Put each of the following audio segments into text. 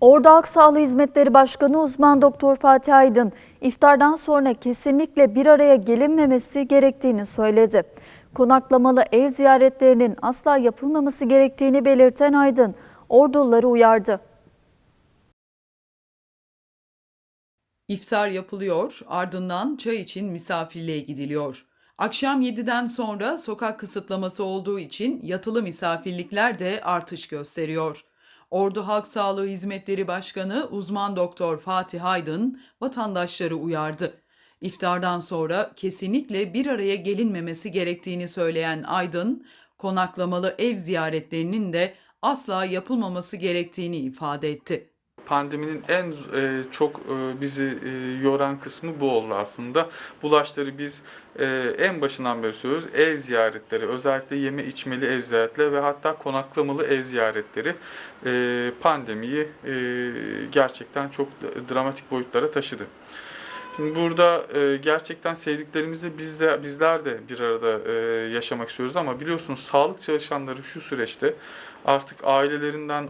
Ordu Halk Sağlığı Hizmetleri Başkanı uzman doktor Fatih Aydın, iftardan sonra kesinlikle bir araya gelinmemesi gerektiğini söyledi. Konaklamalı ev ziyaretlerinin asla yapılmaması gerektiğini belirten Aydın, Orduluları uyardı. İftar yapılıyor, ardından çay için misafirliğe gidiliyor. Akşam 7'den sonra sokak kısıtlaması olduğu için yatılı misafirlikler de artış gösteriyor. Ordu Halk Sağlığı Hizmetleri Başkanı uzman doktor Fatih Aydın vatandaşları uyardı. İftardan sonra kesinlikle bir araya gelinmemesi gerektiğini söyleyen Aydın, konaklamalı ev ziyaretlerinin de asla yapılmaması gerektiğini ifade etti. Pandeminin en e, çok e, bizi e, yoran kısmı bu oldu aslında. Bulaşları biz e, en başından beri söylüyoruz. Ev ziyaretleri, özellikle yeme içmeli ev ziyaretleri ve hatta konaklamalı ev ziyaretleri e, pandemiyi e, gerçekten çok dramatik boyutlara taşıdı. Şimdi burada e, gerçekten sevdiklerimizle biz de bizler de bir arada e, yaşamak istiyoruz ama biliyorsunuz sağlık çalışanları şu süreçte artık ailelerinden e,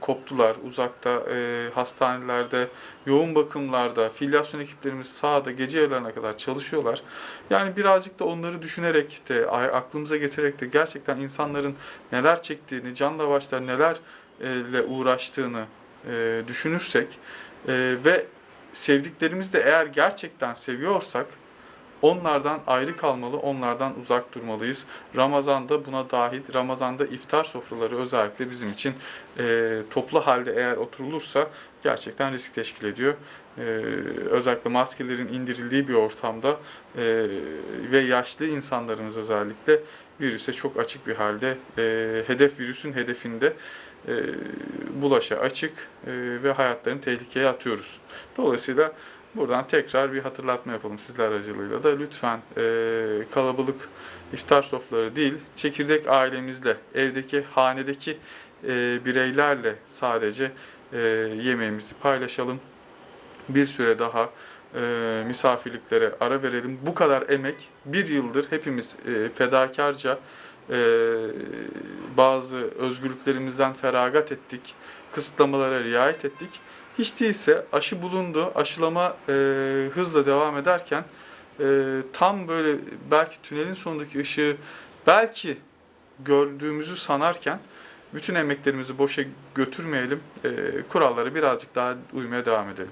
koptular. Uzakta e, hastanelerde, yoğun bakımlarda, filyasyon ekiplerimiz sahada gece yarılarına kadar çalışıyorlar. Yani birazcık da onları düşünerek de aklımıza getirerek de gerçekten insanların neler çektiğini, canla başla nelerle uğraştığını e, düşünürsek e, ve sevdiklerimizi de eğer gerçekten seviyorsak onlardan ayrı kalmalı, onlardan uzak durmalıyız. Ramazan'da buna dahil, Ramazan'da iftar sofraları özellikle bizim için e, toplu halde eğer oturulursa gerçekten risk teşkil ediyor. E, özellikle maskelerin indirildiği bir ortamda e, ve yaşlı insanlarımız özellikle virüse çok açık bir halde, e, hedef virüsün hedefinde e, bulaşa açık e, ve hayatlarını tehlikeye atıyoruz. Dolayısıyla buradan tekrar bir hatırlatma yapalım sizler aracılığıyla da lütfen e, kalabalık iftar sofraları değil, çekirdek ailemizle, evdeki, hanedeki e, bireylerle sadece e, yemeğimizi paylaşalım. Bir süre daha e, misafirliklere ara verelim. Bu kadar emek bir yıldır hepimiz e, fedakarca e, bazı özgürlüklerimizden feragat ettik, kısıtlamalara riayet ettik. Hiç değilse aşı bulundu, aşılama e, hızla devam ederken e, tam böyle belki tünelin sonundaki ışığı belki gördüğümüzü sanarken bütün emeklerimizi boşa götürmeyelim, e, kurallara birazcık daha uymaya devam edelim.